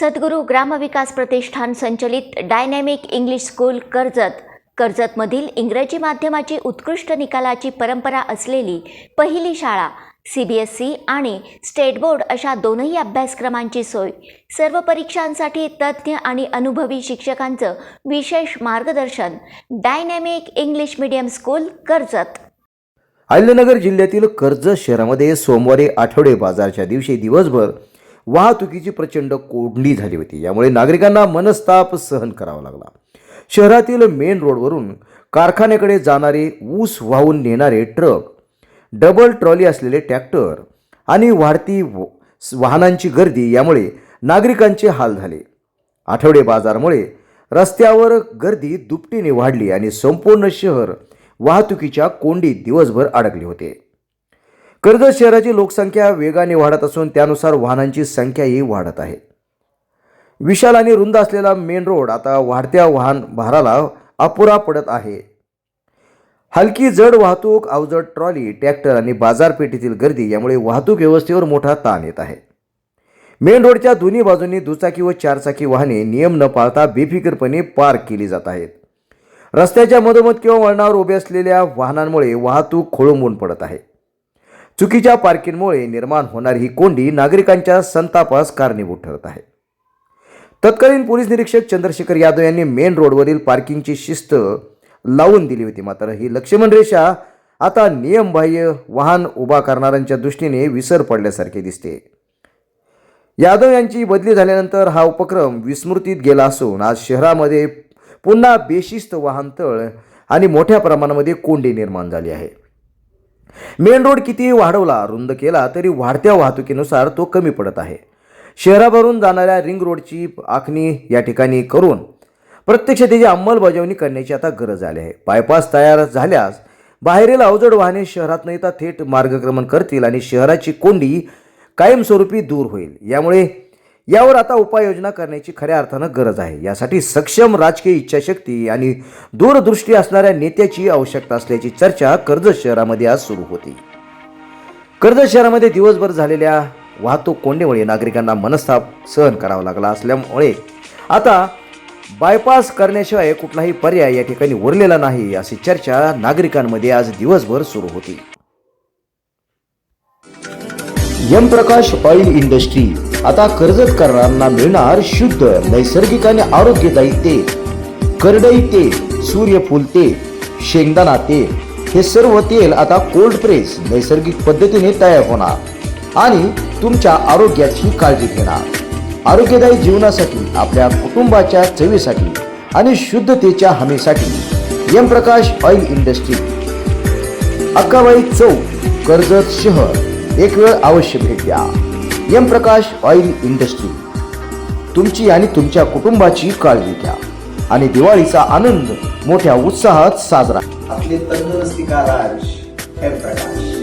सद्गुरू ग्रामविकास प्रतिष्ठान संचलित dynamic English school Karjat. कर्जतमधील इंग्रजी माध्यमाची उत्कृष्ट निकालाची परंपरा असलेली पहिली शाळा सी बी एस ई आणि स्टेट बोर्ड अशा दोनही अभ्यासक्रमांची सोय. सर्व परीक्षांसाठी तज्ज्ञ आणि अनुभवी शिक्षकांचं विशेष मार्गदर्शन dynamic English medium school Karjat. Ahilyanagar जिल्ह्यातील कर्जत शहरामध्ये सोमवारी आठवडे बाजारच्या दिवशी दिवसभर वाहतुकीची प्रचंड कोंडी झाली होती. यामुळे नागरिकांना मनस्ताप सहन करावा लागला. शहरातील मेन रोडवरून कारखान्याकडे जाणारे ऊस वाहून नेणारे ट्रक डबल ट्रॉली असलेले ट्रॅक्टर आणि वाढती व- वाहनांची गर्दी यामुळे नागरिकांचे हाल झाले. आठवडे बाजारमुळे रस्त्यावर गर्दी दुपटीने वाढली आणि संपूर्ण शहर वाहतुकीच्या कोंडीत दिवसभर अडकले होते. कर्जत शहराची लोकसंख्या वेगाने वाढत असून त्यानुसार वाहनांची संख्याही वाढत आहे. विशाल आणि रुंद असलेला मेन रोड आता वाढत्या वाहन भाराला अपुरा पडत आहे. हलकी जड वाहतूक अवजड ट्रॉली ट्रॅक्टर आणि बाजारपेठेतील गर्दी यामुळे वाहतूक व्यवस्थेवर मोठा ताण येत आहे. मेन रोडच्या दोन्ही बाजूंनी दुचाकी व चारचाकी वाहने नियम न पाळता बेफिकरपणे पार्क केली जात आहेत. रस्त्याच्या मधोमध किंवा वळणावर उभे असलेल्या वाहनांमुळे वाहतूक खोळंबून पडत आहे. चुकीच्या पार्किंगमुळे निर्माण होणारी ही कोंडी नागरिकांच्या संतापास कारणीभूत ठरत आहे. तत्कालीन पोलीस निरीक्षक चंद्रशेखर यादव यांनी मेन रोडवरील पार्किंगची शिस्त लावून दिली होती मात्र ही लक्ष्मण रेषा आता नियमबाह्य वाहन उभा करणाऱ्यांच्या दृष्टीने विसर पडल्यासारखे दिसते. यादव यांची बदली झाल्यानंतर हा उपक्रम विस्मृतीत गेला असून आज शहरामध्ये पुन्हा बेशिस्त वाहनतळ आणि मोठ्या प्रमाणामध्ये कोंडी निर्माण झाली आहे. मेन रोड कितीही वाढवला रुंद केला तरी वाढत्या वाहतुकीनुसार तो कमी पडत आहे. शहराभरून जाणाऱ्या रिंग रोडची आखणी या ठिकाणी करून प्रत्यक्ष त्याची अंमलबजावणी करण्याची आता गरज आली आहे. बायपास तयार झाल्यास बाहेरील अवजड वाहने शहरात न येता थेट मार्गक्रमण करतील आणि शहराची कोंडी कायमस्वरूपी दूर होईल. यामुळे यावर आता उपाययोजना करण्याची खऱ्या अर्थानं गरज आहे. यासाठी सक्षम राजकीय इच्छाशक्ती आणि दूरदृष्टी असणाऱ्या नेत्याची आवश्यकता असल्याची चर्चा कर्जत शहरामध्ये आज सुरू होती. कर्जत शहरामध्ये दिवसभर झालेल्या वाहतूक कोंडीमुळे नागरिकांना मनस्ताप सहन करावा लागला असल्यामुळे आता बायपास करण्याशिवाय कुठलाही पर्याय या ठिकाणी उरलेला नाही अशी चर्चा नागरिकांमध्ये आज दिवसभर सुरू होती. Yamprakash oil industry. आता कर्जतकरांना मिळणार शुद्ध नैसर्गिक आणि आरोग्यदायी तेल. करडई तेल सूर्यफूल तेल शेंगदाणा तेल. हे सर्व तेल आता कोल्ड प्रेस नैसर्गिक पद्धतीने तयार होणार. आणि तुमच्या आरोग्याची काळजी घेणार. आरोग्यदायी जीवनासाठी आपल्या कुटुंबाच्या चवीसाठी आणि शुद्धतेच्या हमीसाठी यमप्रकाश ऑइल इंडस्ट्री. अक्काबाई चौक कर्जत शहर. एक वेळ अवश्य भेट द्या. Yamprakash oil industry. तुमची आणि तुमच्या कुटुंबाची काळजी घ्या आणि दिवाळीचा आनंद मोठ्या उत्साहात साजरा. आपले तंदुरुस्ती का राज प्रकाश.